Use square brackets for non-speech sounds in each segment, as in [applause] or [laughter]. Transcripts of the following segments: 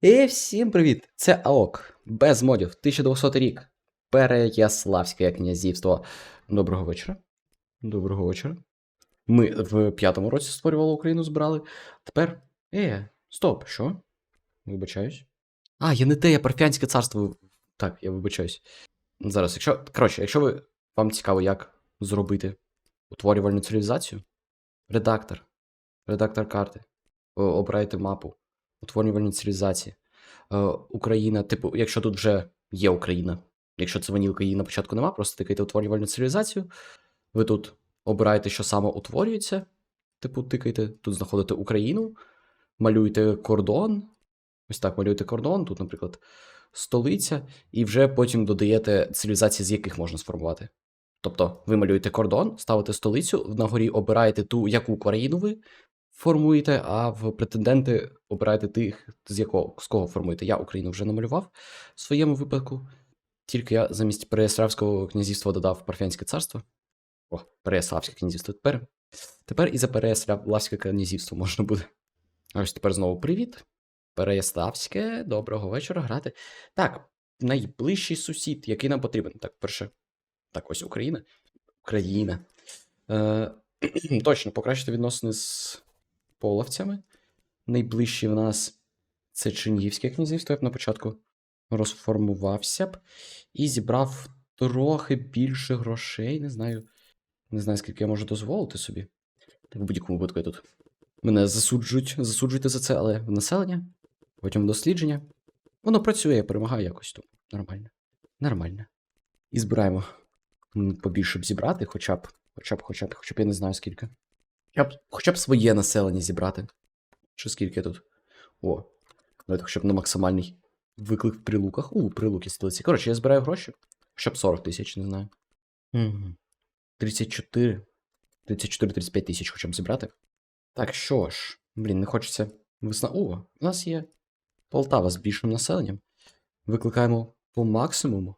І всім привіт! Це АОК, без модів, 1200 рік. Переяславське князівство. Доброго вечора. Доброго вечора. Ми в п'ятому році створювали Україну, збирали. Тепер. Е, стоп, що? Вибачаюсь. А, я не те, я парфянське царство. Так, я вибачаюсь. Зараз, якщо. Коротше, якщо ви вам цікаво, як зробити утворювальну цивілізацію, редактор, редактор карти, обирайте мапу утворювальні цивілізації. Е, Україна, типу, якщо тут вже є Україна, якщо це ванілка її на початку нема, просто тикайте утворювальну цивілізацію. Ви тут обираєте, що саме утворюється. Типу, тикайте, тут знаходите Україну, малюєте кордон. Ось так малюєте кордон, тут, наприклад, столиця, і вже потім додаєте цивілізації, з яких можна сформувати. Тобто, ви малюєте кордон, ставите столицю, на горі обираєте ту, яку країну ви формуєте, а в претенденти обираєте тих, з якого з кого формуєте. Я Україну вже намалював в своєму випадку. Тільки я замість Переяславського князівства додав Парфянське царство. О, Переяславське князівство тепер. Тепер і за Переяславське князівство можна буде. А ось тепер знову привіт. Переяславське, доброго вечора грати. Так, найближчий сусід, який нам потрібен. Так, перше. Так, ось Україна. Україна. Е, [clears throat] точно, покращити відносини з половцями. Найближчий в нас це Чернігівське князівство, я на початку розформувався б і зібрав трохи більше грошей. Не знаю. Не знаю, скільки я можу дозволити собі. Так в будь-якому випадку я тут. Мене засуджують, засуджуйте за це, але в населення, потім в дослідження. Воно працює, я перемагаю якось тут. Нормально. Нормально. І збираємо. Побільше б зібрати, хоча б, хоча б, хоча б, хоча б я не знаю скільки. Хоча б, хоча б своє населення зібрати. Чи скільки тут? О, давайте хоча б на максимальний виклик в прилуках. У, прилуки столиці. Коротше, я збираю гроші. Хоча б 40 тисяч, не знаю. Угу. 34. 34-35 тисяч хоча б зібрати. Так, що ж, блін, не хочеться весна. О, у нас є Полтава з більшим населенням. Викликаємо по максимуму,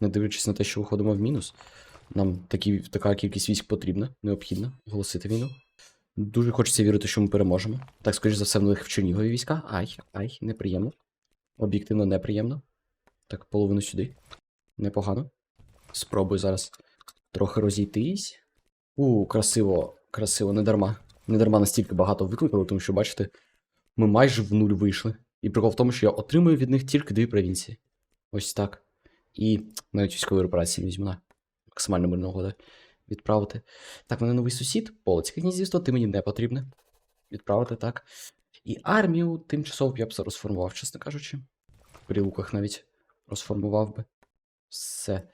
не дивлячись на те, що виходимо в мінус. Нам такі, така кількість військ потрібна, необхідно оголосити війну. Дуже хочеться вірити, що ми переможемо. Так, скоріш за все, в них в Чернігові війська. Ай, ай, неприємно. Об'єктивно неприємно. Так, половину сюди. Непогано. Спробую зараз трохи розійтись. У, красиво, красиво, не дарма. Не дарма настільки багато викликали, тому що, бачите, ми майже в нуль вийшли. І прикол в тому, що я отримую від них тільки дві провінції. Ось так. І навіть військові операції візьму на максимально мирну угоду відправити. Так, мене новий сусід, Полицьке князівство, ти мені не потрібне. Відправити так. І армію тимчасово я б розформував, чесно кажучи. В прилуках навіть розформував би. Все.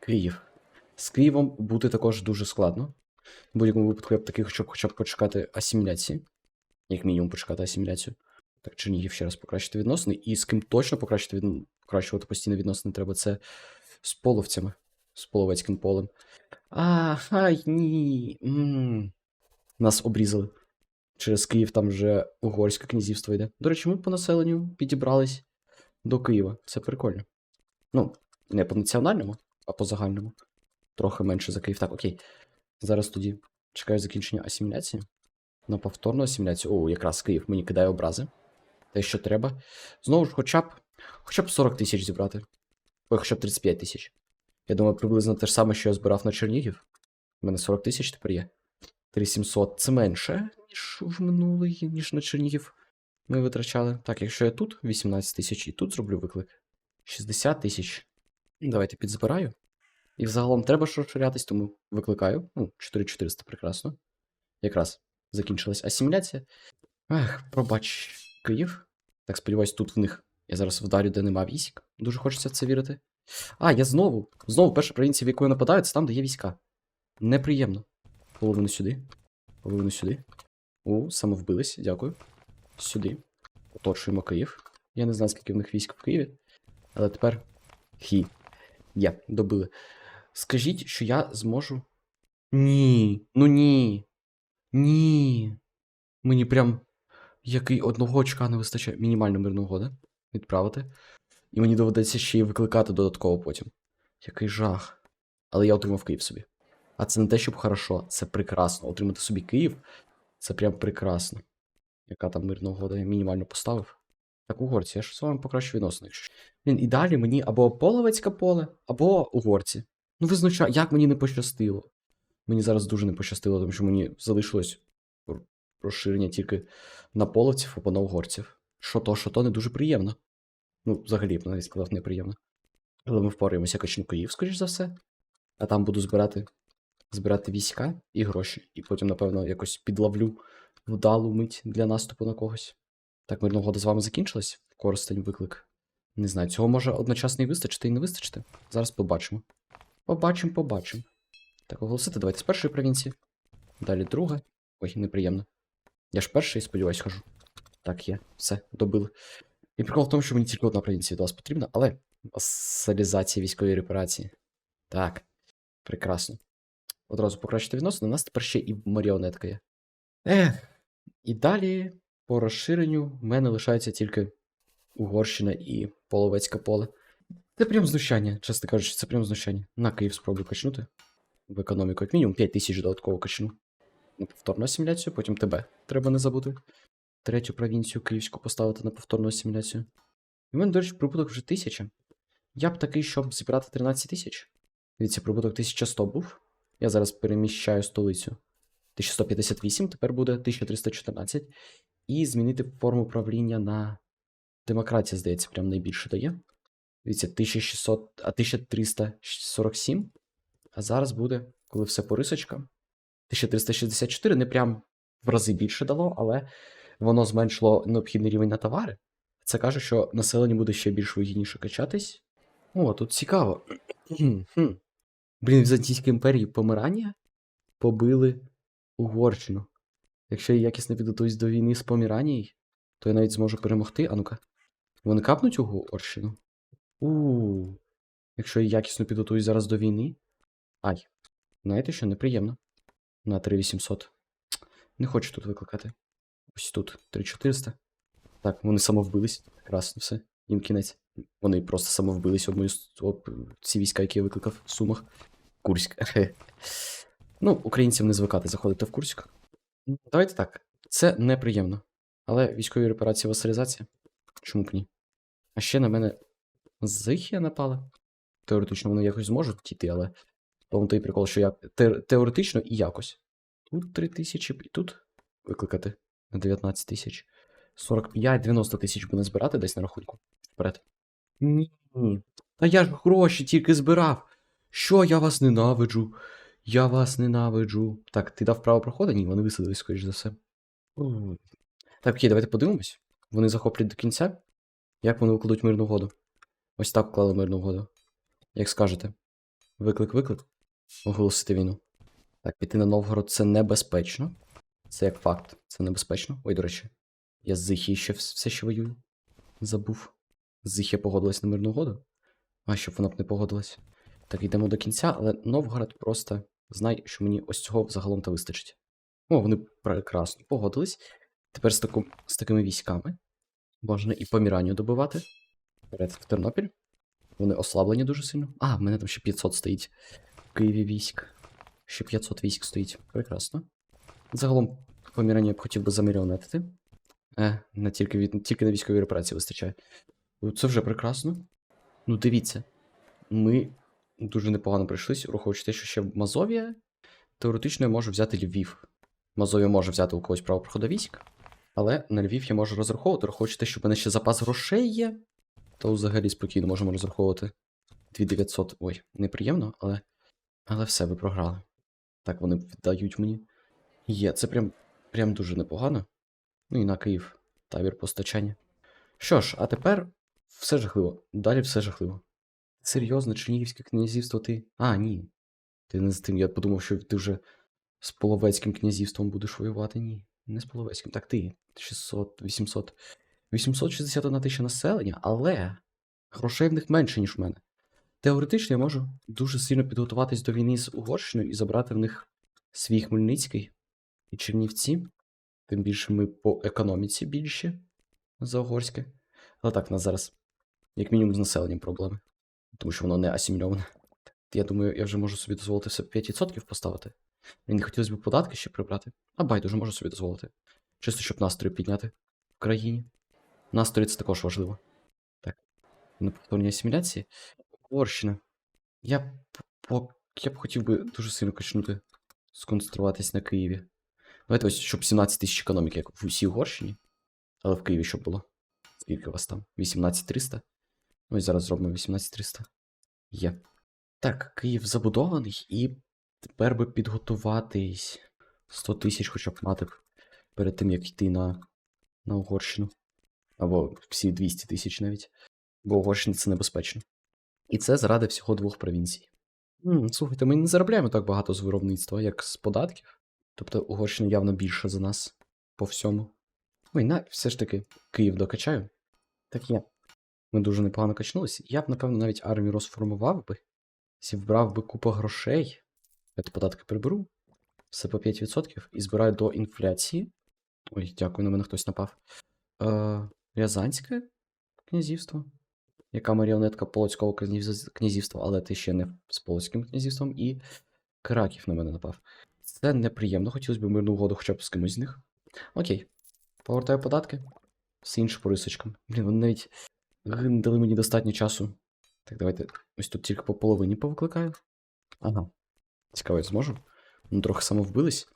Київ. З Києвом бути також дуже складно. В будь-якому випадку я б такий хотів хоча б почекати асиміляції. Як мінімум почекати асиміляцію. Так, Чернігів ще раз покращити відносини. І з ким точно покращити від... покращувати постійно відносини треба це з половцями, з половецьким полем. А, ай, ні. м Нас обрізали. Через Київ там вже угорське князівство йде. До речі, ми по населенню підібрались до Києва. Це прикольно. Ну, не по національному, а по загальному. Трохи менше за Київ. Так, окей. Зараз тоді чекаю закінчення асиміляції. На повторну асиміляцію. О, якраз Київ мені кидає образи. Те, що треба. Знову ж, хоча б хоча б 40 тисяч зібрати. Ой, хоча б 35 тисяч. Я думаю, приблизно те ж саме, що я збирав на Чернігів. У мене 40 тисяч тепер є. 3700 це менше, ніж в минулий, ніж на Чернігів ми витрачали. Так, якщо я тут 18 тисяч і тут зроблю виклик. 60 тисяч. Давайте підзбираю. І взагалом треба ж розширятись, тому викликаю. Ну, 4400 прекрасно. Якраз закінчилась асиміляція. Ах, пробач, Київ. Так, сподіваюсь, тут в них. Я зараз вдарю, де нема військ. Дуже хочеться в це вірити. А, я знову. Знову перша провінція, в яку я нападаю, це там, де є війська. Неприємно. Половину сюди. Половину сюди. О, самовбились, дякую. Сюди. Оточуємо Київ. Я не знаю, скільки в них військ в Києві. Але тепер. Хі. Є, добили. Скажіть, що я зможу. Ні. Ну ні. Ні. Мені прям. Який одного очка не вистачає. Мінімальну мирну угоду відправити. І мені доведеться ще й викликати додатково потім. Який жах. Але я отримав Київ собі. А це не те, щоб хорошо, це прекрасно. Отримати собі Київ це прям прекрасно. Яка там мирна угода? Я мінімально поставив. Так, угорці, я ж з вами покращу відносини. Якщо... Блін, і далі мені або половецьке поле, або угорці. Ну, визначай, як мені не пощастило. Мені зараз дуже не пощастило, тому що мені залишилось розширення тільки на половців або на угорців. Що то, що то не дуже приємно. Ну, взагалі, навіть сказав, неприємно. Але ми впораємося качну скоріш за все. А там буду збирати, збирати війська і гроші. І потім, напевно, якось підловлю вдалу мить для наступу на когось. Так, мирна угода з вами закінчилась. Користень виклик. Не знаю, цього може одночасно і вистачити, і не вистачити. Зараз побачимо. Побачимо, побачимо. Так, оголосити, давайте з першої провінції. Далі друга. Ой, неприємно. Я ж перший, сподіваюсь, хожу. Так, є. Все, добили. І прикол в тому, що мені тільки одна провінція від вас потрібна, але васалізація військової репарації. Так. Прекрасно. Одразу покращити відносини. У нас тепер ще і маріонетка є. Ех. І далі по розширенню в мене лишається тільки Угорщина і Половецьке поле. Це прям знущання, чесно кажучи, це прям знущання. На Київ спробую качнути. В економіку, як мінімум 5 тисяч додатково качну. На повторну асиміляцію, потім тебе треба не забути. Третю провінцію київську поставити на повторну асиміляцію. І в мене, до речі, прибуток вже 1000. Я б такий, щоб зібрати 13 тисяч. Дивіться, прибуток 1100 був. Я зараз переміщаю столицю. 1158, тепер буде 1314. І змінити форму правління на демократія, здається, прям найбільше дає. Дивіться, 1600, а 1347. А зараз буде, коли все по рисочкам. 1364 не прям в рази більше дало, але воно зменшило необхідний рівень на товари. Це каже, що населення буде ще більш вигідніше качатись. О, тут цікаво. Блін, Візантійській імперії помирання побили Угорщину. Якщо я якісно підготуюсь до війни з Поміранією, то я навіть зможу перемогти. А ну-ка. Вони капнуть Угорщину? у Якщо я якісно підготуюсь зараз до війни. Ай. Знаєте що, неприємно. На 3800. Не хочу тут викликати. Ось тут 3400. Так, вони самовбились. Прекрасно все. Їм кінець. Вони просто самовбились одною з об, ці війська, які я викликав в Сумах. Курськ. [laughs] ну, українцям не звикати заходити в Курськ. Ну, Давайте так. Це неприємно. Але військові репарації васалізація. Чому б ні? А ще на мене Зихія напала. Теоретично вони якось зможуть дійти, але тому той прикол, що я те- теоретично і якось. Тут 3 тисячі, і тут викликати 19 тисяч. 45-90 тисяч буде збирати десь на рахунку. Вперед. Ні. Та я ж гроші тільки збирав. Що я вас ненавиджу? Я вас ненавиджу. Так, ти дав право проходу? Ні, вони висадились, скоріш за все. Так, окей, давайте подивимось. Вони захоплять до кінця. Як вони викладуть мирну угоду? Ось так вклали мирну угоду. Як скажете. Виклик, виклик. Оголосити війну. Так, піти на Новгород це небезпечно. Це як факт. Це небезпечно. Ой, до речі. Я з Зихії ще все ще воюю. Забув. Зихія погодилась на мирну угоду. А щоб вона б не погодилась. Так, йдемо до кінця, але Новгород просто знай, що мені ось цього загалом та вистачить. О, вони прекрасно погодились. Тепер з, таку, з такими військами можна і поміранню добивати. Вперед в Тернопіль. Вони ослаблені дуже сильно. А, в мене там ще 500 стоїть в Києві військ. Ще 500 військ стоїть. Прекрасно. Загалом помірання я б хотів би замаріонетити. Е, не тільки, від, тільки на військовій репарації вистачає. Це вже прекрасно. Ну, дивіться. Ми дуже непогано прийшлись, враховуючи те, що ще Мазовія. Теоретично я можу взяти Львів. Мазовія може взяти у когось право військ. Але на Львів я можу розраховувати, враховуючи те, що в мене ще запас грошей є. То взагалі спокійно можемо розраховувати 2900. Ой, неприємно, але. Але все, ви програли. Так, вони віддають мені. Є, це прям, прям дуже непогано. Ну і на Київ. Табір постачання. Що ж, а тепер все жахливо. Далі все жахливо. Серйозно, Чернігівське князівство ти. А, ні. Ти не з тим. Я подумав, що ти вже з Половецьким князівством будеш воювати. Ні. Не з Половецьким. Так ти. 600, 800. 861 тисяча населення, але грошей в них менше, ніж в мене. Теоретично я можу дуже сильно підготуватись до війни з Угорщиною і забрати в них свій Хмельницький і Чернівці. Тим більше ми по економіці більші за угорське. Але так, у нас зараз, як мінімум, з населенням проблеми. Тому що воно не асимільоване. Я думаю, я вже можу собі дозволити все 5% поставити. Мені не хотілося б податки ще прибрати. А байдуже можу собі дозволити. Чисто, щоб настрої підняти в країні. Настрої це також важливо. Так. На повторні асиміляції. Угорщина. Я б, я б хотів би дуже сильно качнути, сконцентруватись на Києві. Давайте ось, щоб 17 тисяч економіки, як в усій Угорщині. Але в Києві щоб було. Скільки у вас там? 18300? Ну і зараз зробимо 18300. Є. Так, Київ забудований, і тепер би підготуватись. 100 тисяч хоча б мати перед тим, як йти на, на Угорщину. Або всі 200 тисяч навіть. Бо Угорщина це небезпечно. І це заради всього двох провінцій. М, слухайте, ми не заробляємо так багато з виробництва, як з податків. Тобто Угорщина явно більша за нас по всьому. Ой, на, все ж таки, Київ докачаю. Так є. Ми дуже непогано качнулися. Я б, напевно, навіть армію розформував би. Зібрав би купу грошей. Я то податки приберу. Все по 5% і збираю до інфляції. Ой, дякую, на мене хтось напав. Е, Рязанське князівство. Яка маріонетка Полоцького князівства, але ти ще не з Полоцьким князівством, і Краків на мене напав. Це неприємно, хотілося б мирну угоду хоча б з кимось з них. Окей. Повертаю податки. Все інше по рисочкам. Блін, вони навіть не дали мені достатньо часу. Так, давайте ось тут тільки по половині повикликаю. Ага. Цікаво, я зможу. Ну, трохи самовбились.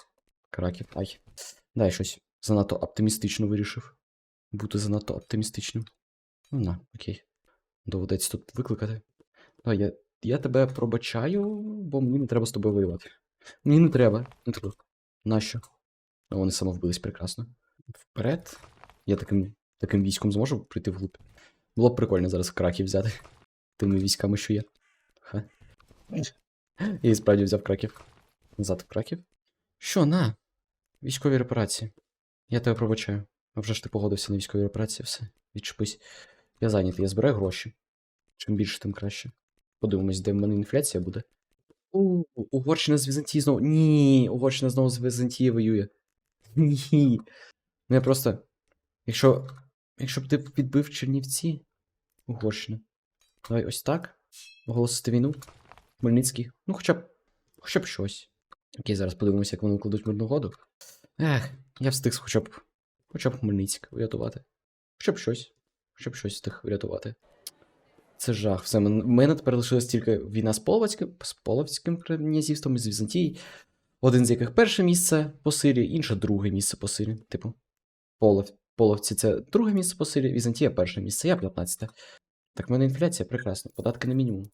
Краків. Ай. Дай щось занадто оптимістично вирішив. Бути занадто оптимістичним. Ну, на, окей. Доведеться тут викликати. Давай, я, я тебе пробачаю, бо мені не треба з тобою воювати. Мені не треба. Не треба. Нащо? А вони самовбились прекрасно. Вперед. Я таким, таким військом зможу прийти вглуб. Було б прикольно зараз Краків взяти. Тими військами, що є. Ха. Я і справді взяв Краків. Назад в Краків. Що, на? Військові репарації. Я тебе пробачаю. А вже ж ти погодився на військові репарації, все. Відчепись. Я зайнятий, я збираю гроші. Чим більше, тим краще. Подивимось, де в мене інфляція буде. У, Угорщина з Візантії знову. Ні, Угорщина знову з Візантії воює. Ні. Ну я просто. Якщо. Якщо б ти підбив Чернівці. Угорщина. Давай ось так. Оголосити війну. Хмельницький. Ну, хоча б. Хоча б щось. Окей, зараз подивимося, як вони укладуть мирну угоду. Ех, я встиг хоча б. Хоча б Хмельницьк врятувати. Хоча б щось. Хоча б щось встиг врятувати. Це жах. Все, мене тепер лишилась тільки війна з Половецьким, з Половським князівством з Візантії. Один з яких перше місце по силі, інше друге місце по силі. Типу, Полов, Половці це друге місце по силі, Візантія перше місце, я 15. Так, в мене інфляція прекрасно. Податки на мінімум.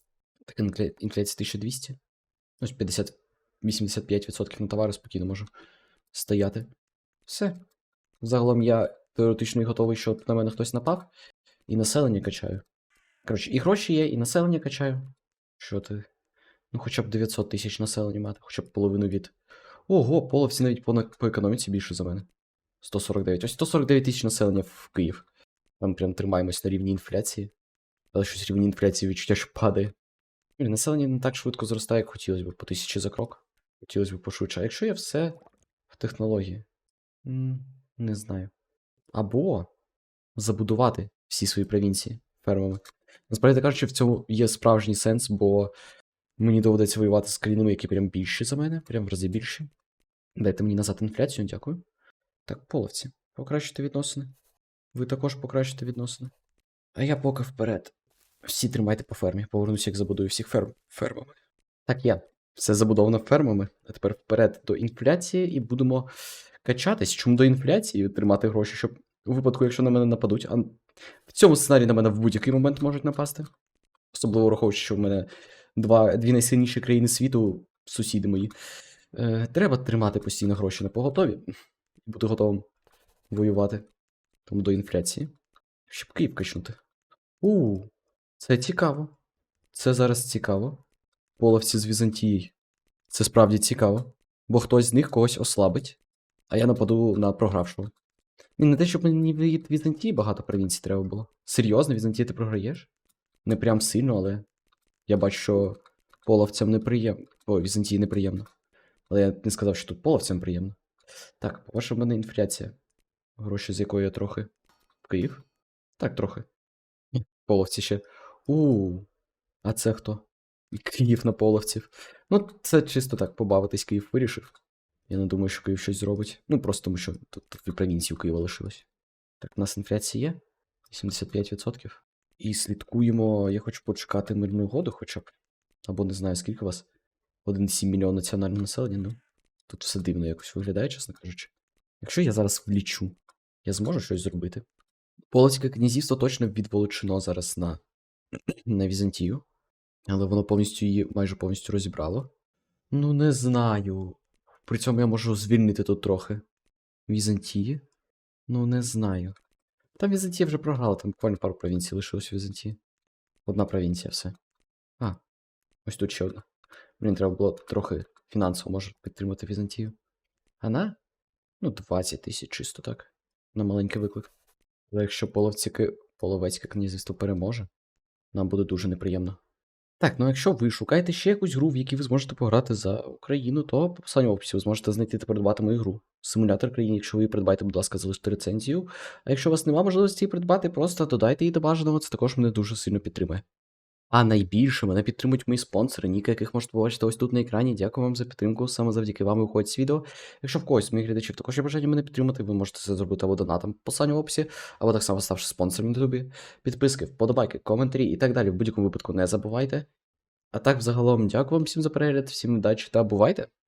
Так, інфляція 1200. Ось 50, 85% на товари спокійно можу стояти. Все. Загалом я теоретично готовий, щоб на мене хтось напав, і населення качаю. Коротше, і гроші є, і населення качаю. Що ти? Ну, хоча б 900 тисяч населення мати, хоча б половину від. Ого, половці навіть по, по економіці більше за мене. 149. Ось 149 тисяч населення в Київ. Там прям тримаємось на рівні інфляції. Але щось рівні інфляції відчуття, що падає. Блін, населення не так швидко зростає, як хотілося б, по тисячі за крок. Хотілося б пошвидше. А якщо я все в технології? Не знаю. Або забудувати всі свої провінції фермами. Насправді кажучи, в цьому є справжній сенс, бо мені доведеться воювати з країнами, які прям більші за мене, прям в рази більші. Дайте мені назад інфляцію, дякую. Так, половці, покращити відносини. Ви також покращите відносини. А я поки вперед. Всі тримайте по фермі. Повернуся, як забудую всіх ферм фермами. Так, я. Все забудовано фермами. А тепер вперед до інфляції і будемо качатись. Чому до інфляції тримати гроші, щоб у випадку, якщо на мене нападуть, а цьому сценарії на мене в будь-який момент можуть напасти. Особливо враховуючи, що в мене два, дві найсильніші країни світу, сусіди мої. Е, треба тримати постійно гроші на поготові бути готовим воювати. Тому до інфляції. Щоб Київ качнути. У, це цікаво. Це зараз цікаво. Половці з Візантії. Це справді цікаво. Бо хтось з них когось ослабить, а я нападу на програвшого. Ні, не те, щоб мені від Візантії багато провінцій треба було. Серйозно, Візантії ти програєш? Не прям сильно, але я бачу, що половцям неприємно. О, Візантії неприємно. Але я не сказав, що тут половцям приємно. Так, по-перше, в мене інфляція. Гроші, з якої я трохи. Київ? Так, трохи. Половці ще. У, а це хто? Київ на половців. Ну, це чисто так побавитись, Київ вирішив. Я не думаю, що Київ щось зробить. Ну, просто тому що тут, провінції у Києва лишилось. Так, у нас інфляція є. 75%. І слідкуємо, я хочу почекати мирну угоду хоча б. Або не знаю, скільки у вас. 1,7 мільйон національного населення, ну. Тут все дивно якось виглядає, чесно кажучи. Якщо я зараз влічу, я зможу щось зробити. Полоцьке князівство точно відволочено зараз на, [clears throat] на Візантію, але воно повністю її майже повністю розібрало. Ну, не знаю. При цьому я можу звільнити тут трохи. Візантії? Ну, не знаю. Там Візантія вже програла, там буквально пару провінцій лишилось у Візантії. Одна провінція, все. А, ось тут ще одна. Блін, треба було трохи фінансово може підтримати Візантію. А на? Ну, 20 тисяч чисто так. На маленький виклик. Але якщо половціки, половецьке князівство переможе, нам буде дуже неприємно. Так, ну якщо ви шукаєте ще якусь гру, в якій ви зможете пограти за Україну, то по посиланню в описі ви зможете знайти та придбати мою гру. Симулятор країни, якщо ви її придбаєте, будь ласка, залиште рецензію. А якщо у вас немає можливості її придбати, просто додайте її до бажаного, це також мене дуже сильно підтримує. А найбільше мене підтримують мої спонсори, ніка яких можете побачити ось тут на екрані. Дякую вам за підтримку. Саме завдяки вам виходить відео. Якщо в когось з моїх глядачів також є бажання мене підтримати, ви можете це зробити або донатом по посиланню в описі, або так само ставши спонсором на ютубі. Підписки, вподобайки, коментарі і так далі. В будь-якому випадку не забувайте. А так, взагалом, дякую вам всім за перегляд, всім удачі та бувайте!